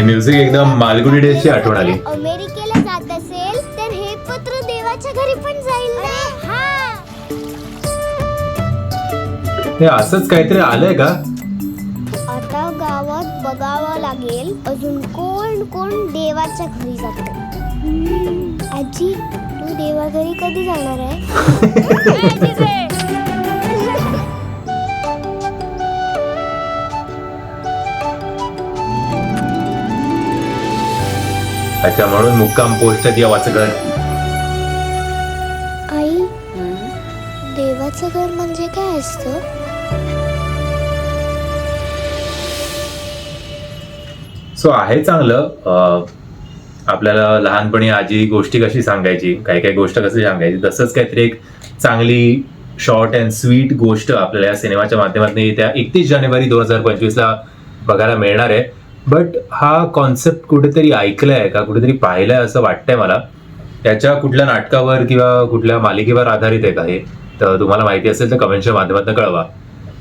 हे म्युझिक एकदम मालगुडी डेजची आठवण आली. अमेरिकेला जात असेल तर हे पत्र देवाच्या घरी पण जाईल ना? हा. हे असंच काहीतरी आलंय का? आता गावात बघावं लागेल अजून कोण कोण देवाच्या घरी जातो. आजी तू देवा घरी कधी जाणार आहे? अच्छा म्हणून मुक्काम पोस्ट देवाचं घर आई देवाचं घर म्हणजे काय असतं? सो आहे चांगलं. अं, आपल्याला लहानपणी आजी गोष्टी कशी सांगायची काही काही गोष्ट कशी सांगायची तसंच काहीतरी एक चांगली शॉर्ट अँड स्वीट गोष्ट आपल्याला या सिनेमाच्या माध्यमातून येत्या एकतीस जानेवारी दोन हजार पंचवीसला बघायला मिळणार आहे. बट हा कॉन्सेप्ट कुठेतरी ऐकलाय का? कुठेतरी पाहिलंय असं वाटतंय मला. त्याच्या कुठल्या नाटकावर किंवा कुठल्या मालिकेवर आधारित आहे का हे? तर तुम्हाला माहिती असेल तर कमेंटच्या माध्यमातून कळवा.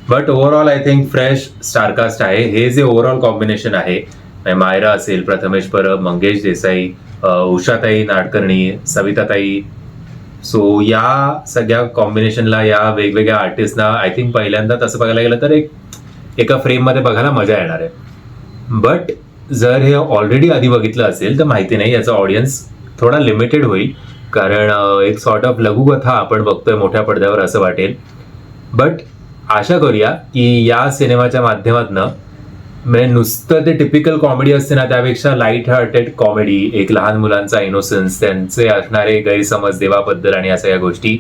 But overall I think fresh star cast आहे. हे जे ओव्हरऑल कॉम्बिनेशन आहे म्हणजे मायरा असेल प्रथमेश परब मंगेश देसाई उषाताई नाडकर्णी सविताताई. सो या सगळ्या कॉम्बिनेशनला या वेगवेगळ्या आर्टिस्टना आय थिंक पहिल्यांदा तसं बघायला गेलं तर एक एका फ्रेममध्ये बघायला मजा येणार आहे. बट जर हे ऑलरेडी आधी बघितलं असेल तर माहिती नाही याचा ऑडियन्स थोडा लिमिटेड होईल. कारण एक सॉर्ट ऑफ लघुकथा आपण बघतोय मोठ्या पडद्यावर असं वाटेल. बट आशा करूया की या सिनेमाच्या माध्यमातनं म्हणजे नुसतं ते टिपिकल कॉमेडी असते ना त्यापेक्षा लाइट हार्टेड कॉमेडी एक लहान मुलांचा इनोसन्स त्यांचे असणारे गैरसमज देवाबद्दल आणि या सगळ्या गोष्टी.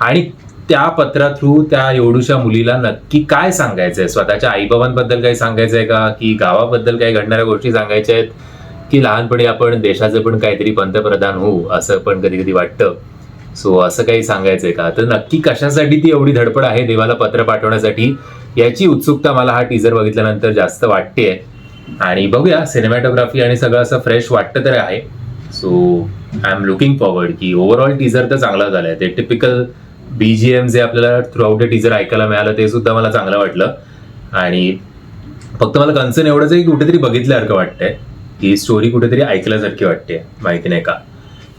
आणि त्या पत्रा थ्रू त्या एवढूशा मुलीला नक्की काय सांगायचंय? स्वतःच्या आईबाबांबद्दल काही सांगायचंय का? की गावाबद्दल काही घडणाऱ्या गोष्टी सांगायच्या आहेत? की लहानपणी आपण देशाचं पण काहीतरी पंतप्रधान होऊ असं पण कधी कधी वाटतं? सो असं काही सांगायचंय का? तर नक्की कशासाठी ती एवढी धडपड आहे देवाला पत्र पाठवण्यासाठी? याची उत्सुकता मला हा टीजर बघितल्यानंतर जास्त वाटते आणि बघूया सिनेमॅटोग्राफी आणि सगळं असं फ्रेश वाटतं तर आहे. So I am looking forward की ओव्हरऑल टीजर तर चांगला झालाय. ते टिपिकल बीजीएम जे आपल्याला थ्रू द टीजर ऐकायला मिळालं ते सुद्धा मला चांगलं वाटलं. आणि फक्त मला कन्सर्न एवढंच आहे की कुठेतरी बघितल्यासारखं वाटतंय ही स्टोरी कुठेतरी ऐकल्यासारखी वाटते माहिती नाही का?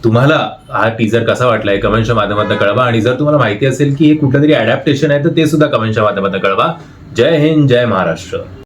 तुम्हाला हा टीजर कसा वाटलाय कमेंटच्या माध्यमातून कळवा. आणि जर तुम्हाला माहिती असेल की हे कुठलं तरी अडॅप्टेशन आहे तर ते सुद्धा कमेंटच्या माध्यमातून कळवा. जय हिंद जय महाराष्ट्र.